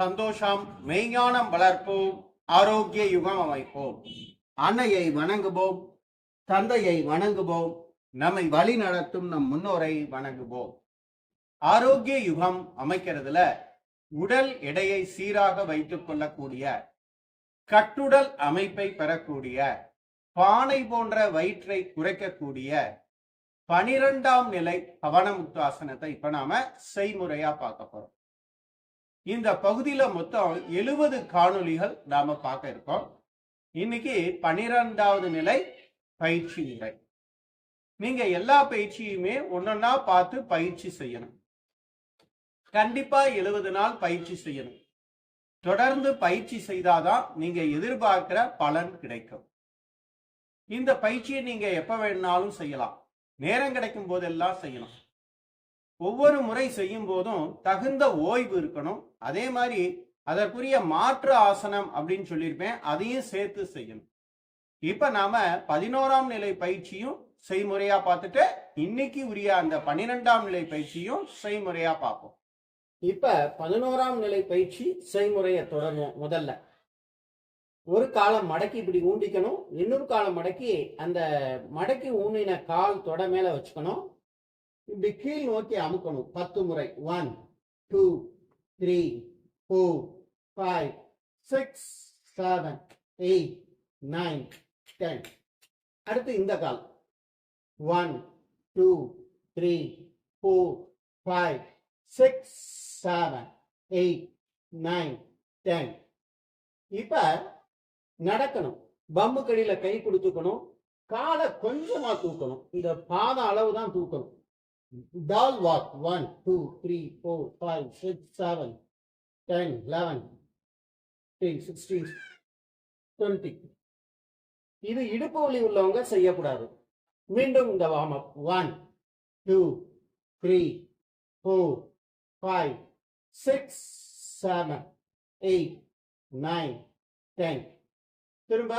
சந்தோஷம் மெய்ஞானம் வளர்ப்போம் ஆரோக்கிய யுகம் அமைப்போம். அன்னையை வணங்குவோம் தந்தையை வணங்குவோம் நம்மை வழி நடத்தும் நம் முன்னோரை வணங்குவோம். ஆரோக்கிய யுகம் அமைக்கிறதுல உடல் எடையை சீராக வைத்துக் கொள்ளக்கூடிய கட்டுடல் அமைப்பை பெறக்கூடிய பானை போன்ற வயிற்றை குறைக்கக்கூடிய பனிரெண்டாம் நிலை பவனமுக்தாசனத்தை இப்ப நாம செய்முறையா பார்க்க போறோம். இந்த பகுதியில மொத்தம் எழுபது காணொளிகள் நாம பார்க்க இருக்கோம். இன்னைக்கு பனிரெண்டாவது நிலை பயிற்சி நிலை. நீங்க எல்லா பயிற்சியுமே ஒன்னொன்னா பார்த்து பயிற்சி செய்யணும். கண்டிப்பா எழுபது நாள் பயிற்சி செய்யணும். தொடர்ந்து பயிற்சி செய்தாதான் நீங்க எதிர்பார்க்கிற பலன் கிடைக்கும். இந்த பயிற்சியை நீங்க எப்ப வேணாலும் செய்யலாம். நேரம் கிடைக்கும் போதெல்லாம் செய்யணும் ஒவ்வொரு முறை செய்யும் போதும் தகுந்த ஓய்வு இருக்கணும். அதே மாதிரி அதற்குரிய மாற்று ஆசனம் அப்படின்னு சொல்லியிருப்பேன். அதையும் சேர்த்து செய்யணும். இப்ப நாம பதினோராம் நிலை பயிற்சியும் செய்முறையா பார்த்துட்டு இன்னைக்கு உரிய அந்த பன்னிரெண்டாம் நிலை பயிற்சியும் செய்முறையா பார்ப்போம். இப்ப பதினோராம் நிலை பயிற்சி செய்முறையை தொடருவோம் முதல்ல. ஒரு காலம் மடக்கி இப்படி ஊண்டிக்கணும். இன்னொரு காலம் மடக்கி அந்த மடக்கி ஊனின கால் தொட மேல வச்சுக்கணும். இப்படி கீழ் நோக்கி அமுக்கணும். பத்து முறை. One two three four five six seven eight nine ten அடுத்து இந்த கால். One two three four five six seven eight nine ten இப்ப நடக்கணும். பம்பு கடியில கை கொடுத்துக்கணும். காலை கொஞ்சமா தூக்கணும். இந்த பாதம் அளவு தான் தூக்கணும். Tall walk one two three four five six seven ten eleven sixteen twenty இது இடுப்பு வலி உள்ளவங்க செய்யக்கூடாது. மீண்டும் இந்த warm up one two three four five six seven eight nine ten திரும்ப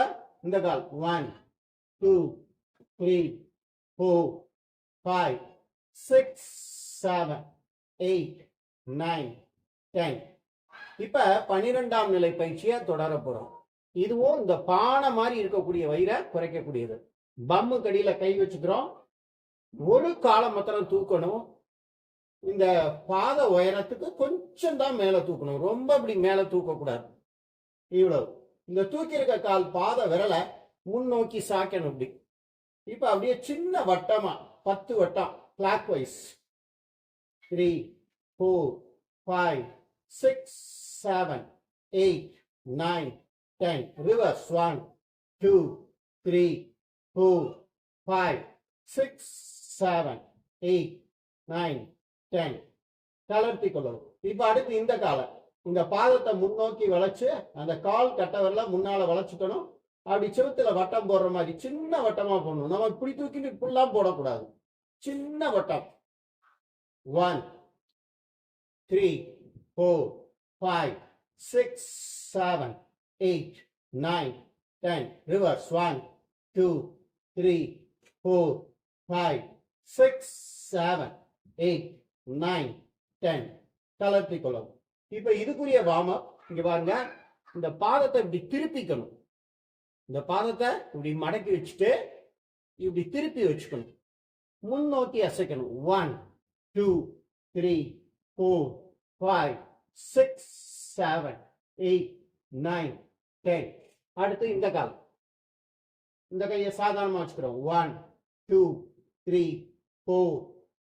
இந்த கால். One two three four five six seven eight nine ten இப்ப பனிரெண்டாம் நிலை பயிற்சியை தொடர போறோம். இதுவும் இந்த பானை மாதிரி இருக்கக்கூடிய வயிறை குறைக்கக்கூடியது. பம்மு கடியில கை வச்சுக்கிறோம். ஒரு காலம் மாத்திரம் தூக்கணும். இந்த பாத உயரத்துக்கு கொஞ்சம் தான் மேல தூக்கணும். ரொம்ப அப்படி மேல தூக்க கூடாது இவ்வளவு. இந்த தூக்கியிருக்க கால் பாத விரலை முன்னோக்கி சாக்கணும் இப்படி இப்ப அப்படியே சின்ன வட்டமா பத்து வட்டம். Clockwise. Wise three four five six seven eight nine ten reverse one two three four five six seven eight nine ten தளர்த்தி கொள்ளணும் இப்ப அடுத்து இந்த காலம். இந்த பாதத்தை முன்னோக்கி வளைச்சு அந்த கால் கட்டவரில் முன்னால வளைச்சுக்கணும். அப்படி செவத்தில் வட்டம் போடுற மாதிரி சின்ன வட்டமா போடணும். நம்ம இப்படி தூக்கிட்டு இப்படிலாம் போடக்கூடாது. சின்ன வட்டம். One three four five six seven eight nine ten reverse one two three four five six seven eight nine ten தளர்த்தி கொள்ளவும் இப்போ இதுக்குரிய வாம இங்க பாருங்க. இந்த பாதத்தை இப்படி திருப்பிக்கணும். இந்த பாதத்தை இப்படி மடக்கி வச்சுட்டு இப்படி திருப்பி வச்சுக்கணும். முன்னோக்கி அசைக்கணும். One two three four five six seven eight nine ten அடுத்து இந்த கால். இந்த கையை சாதாரணமா வச்சுக்கிறோம். One two three four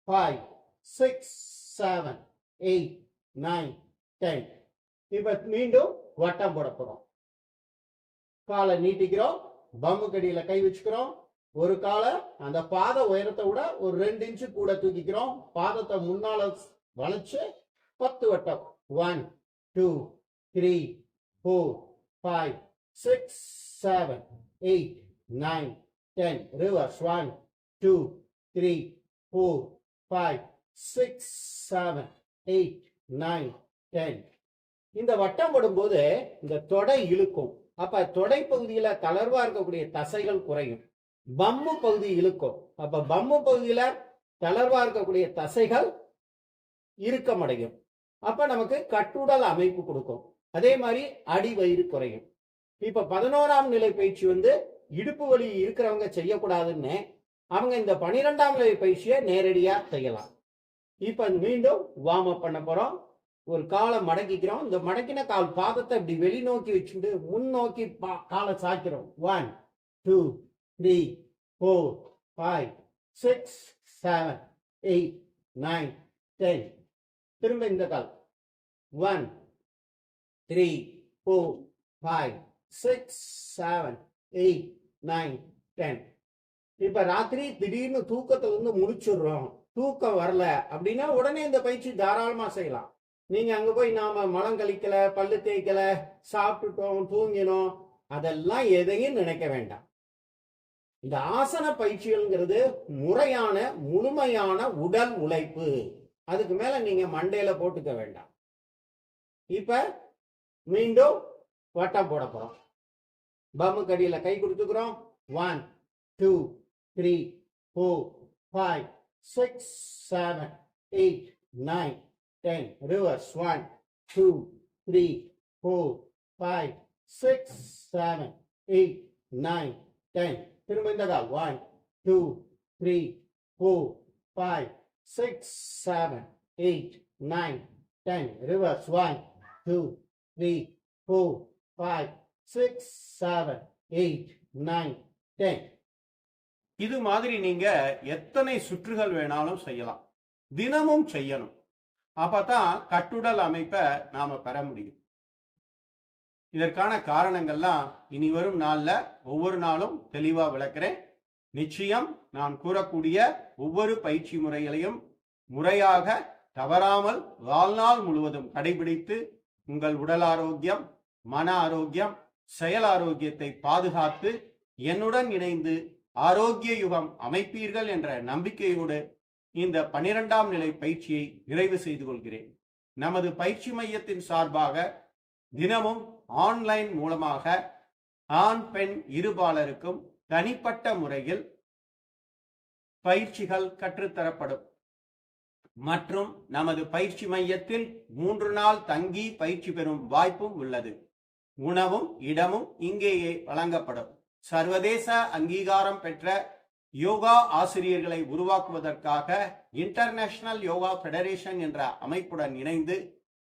five six seven eight nine ten இப்போ மீண்டும் வட்டம் போட போறோம். காலை நீட்டிக்கிறோம். பம்பு கடியில கை வச்சுக்கிறோம். ஒரு காலை அந்த பாத உயரத்தை விட ஒரு ரெண்டு இன்ச்சு கூட தூக்கிக்கிறோம். பாதத்தை முன்னால வளைச்சு பத்து வட்டம். One two three four five six seven eight nine ten reverse one two three four five six seven eight nine ten இந்த வட்டம் போடும்போது இந்த தொடை இழுக்கும். அப்ப தொடை பகுதியில தளர்வா இருக்கக்கூடிய தசைகள் குறையும். பம்மு பகுதி இழுக்கும். அப்ப பம்மு பகுதியில தளர்வா இருக்கக்கூடிய தசைகள் இறுக்கமடையும். அப்ப நமக்கு கட்டுடல் அமைப்பு கொடுக்கும். அதே மாதிரி அடி வயிறு குறையும். இப்ப பதினோராம் நிலை பயிற்சி வந்து இடுப்பு வலி இருக்கிறவங்க செய்யக்கூடாதுன்னு அவங்க இந்த பனிரெண்டாம் நிலை பயிற்சியை நேரடியா செய்யலாம். இப்ப மீண்டும் வார்ம் அப் பண்ண போறோம். ஒரு காலை மடக்கிக்கிறோம். இந்த மடக்கின கால் பாதத்தை இப்படி வெளிநோக்கி வச்சுட்டு முன்னோக்கி பா- காலை சாய்க்கிறோம். One two three four five six seven eight nine ten திரும்ப இந்த கால். One three four five six seven eight nine ten இப்போ ராத்திரி திடீர்னு தூக்கத்தை வந்து முடிச்சிடுறோம். தூக்கம் வரல அப்படின்னா உடனே இந்த பயிற்சி தாராளமாக செய்யலாம். நீங்க அங்க போய் நாம மலம் கழிக்கல பல்லு தேய்க்கல சாப்பிட்டுட்டோம் தூங்கினோம் அதெல்லாம் எதையும் நினைக்க வேண்டாம். இந்த ஆசன பயிற்சிகள்ங்கிறது முறையான முழுமையான உடல் உழைப்பு. அதுக்கு மேல நீங்க மண்டையில போட்டுக்க வேண்டாம். இப்ப மீண்டும் வட்டம் போட போறோம். பம்மு கடியில கை கொடுத்துக்கிறோம். One two three four five six seven eight nine ten reverse one two three four five six seven eight nine ten திரும்ப இந்த கால் one two three four five six seven eight nine ten reverse one two three four five six seven eight nine ten இது மாதிரி நீங்க எத்தனை சுற்றுகள் வேணாலும் செய்யலாம். தினமும் செய்யணும். அப்பதான் கட்டுடல் அமைப்பை நாம பெற முடியும். இதற்கான காரணங்கள்லாம் இனி வரும் நாளில் ஒவ்வொரு நாளும் தெளிவாக விளக்குறேன். நிச்சயம் நான் கூறக்கூடிய ஒவ்வொரு பயிற்சி முறைகளையும் முறையாக தவறாமல் வாழ்நாள் முழுவதும் கடைபிடித்து உங்கள் உடல் ஆரோக்கியம் மன ஆரோக்கியம் செயல் ஆரோக்கியத்தை பாதுகாத்து என்னுடன் இணைந்து ஆரோக்கிய யுகம் அமைப்பீர்கள் என்ற நம்பிக்கையோடு இந்த பனிரெண்டாம் நிலை பயிற்சியை நிறைவு செய்து கொள்கிறேன். நமது பயிற்சி மையத்தின் சார்பாக தினமும் ஆன்லைன் மூலமாக ஆண் பெண் இருபாலருக்கும் தனிப்பட்ட முறையில் பயிற்சிகள் கற்றுத்தரப்படும். மற்றும் நமது பயிற்சி மையத்தில் மூன்று நாள் தங்கி பயிற்சி பெறும் வாய்ப்பும் உள்ளது. உணவும் இடமும் இங்கேயே வழங்கப்படும். சர்வதேச அங்கீகாரம் பெற்ற யோகா ஆசிரியர்களை உருவாக்குவதற்காக இன்டர்நேஷனல் யோகா ஃபெடரேஷன் என்ற அமைப்புடன் இணைந்து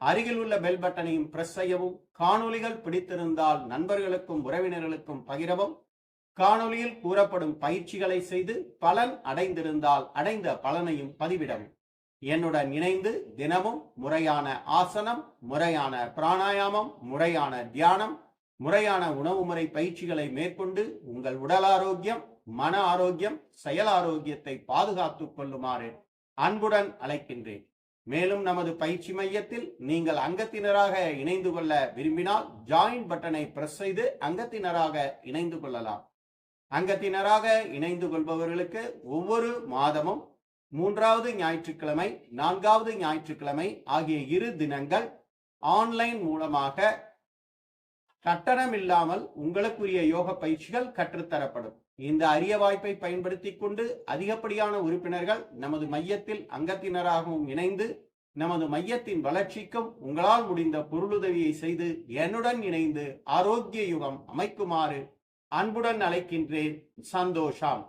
அருகில் உள்ள பெல் பட்டனையும் பிரஸ் செய்யவும் காணொளிகள் பிடித்திருந்தால் நண்பர்களுக்கும் உறவினர்களுக்கும் பகிரவும் காணொலியில் கூறப்படும் பயிற்சிகளை செய்து பலன் அடைந்திருந்தால் அடைந்த பலனையும் பதிவிடவும். என்னுடன் இணைந்து தினமும் முறையான ஆசனம் முறையான பிராணாயாமம் முறையான தியானம் முறையான உணவு முறை பயிற்சிகளை மேற்கொண்டு உங்கள் உடல் ஆரோக்கியம் மன ஆரோக்கியம் செயல் ஆரோக்கியத்தை பாதுகாத்துக் கொள்ளுமாறு அன்புடன் அழைக்கின்றேன். மேலும் நமது பயிற்சி மையத்தில் நீங்கள் அங்கத்தினராக இணைந்து கொள்ள விரும்பினால் ஜாயின் பட்டனை பிரஸ் செய்து அங்கத்தினராக இணைந்து கொள்ளலாம். அங்கத்தினராக இணைந்து கொள்பவர்களுக்கு ஒவ்வொரு மாதமும் மூன்றாவது ஞாயிற்றுக்கிழமை நான்காவது ஞாயிற்றுக்கிழமை ஆகிய இரு தினங்கள் ஆன்லைன் மூலமாக கட்டணம் இல்லாமல் உங்களுக்குரிய யோக பயிற்சிகள் கற்றுத்தரப்படும். இந்த அரிய வாய்ப்பை பயன்படுத்தி கொண்டு அதிகப்படியான உறுப்பினர்கள் நமது மையத்தில் அங்கத்தினராகவும் இணைந்து நமது மையத்தின் வளர்ச்சிக்கும் உங்களால் முடிந்த பொருளுதவியை செய்து என்னுடன் இணைந்து ஆரோக்கிய யுகம் அமைக்குமாறு அன்புடன் அழைக்கின்றேன் சந்தோஷம்.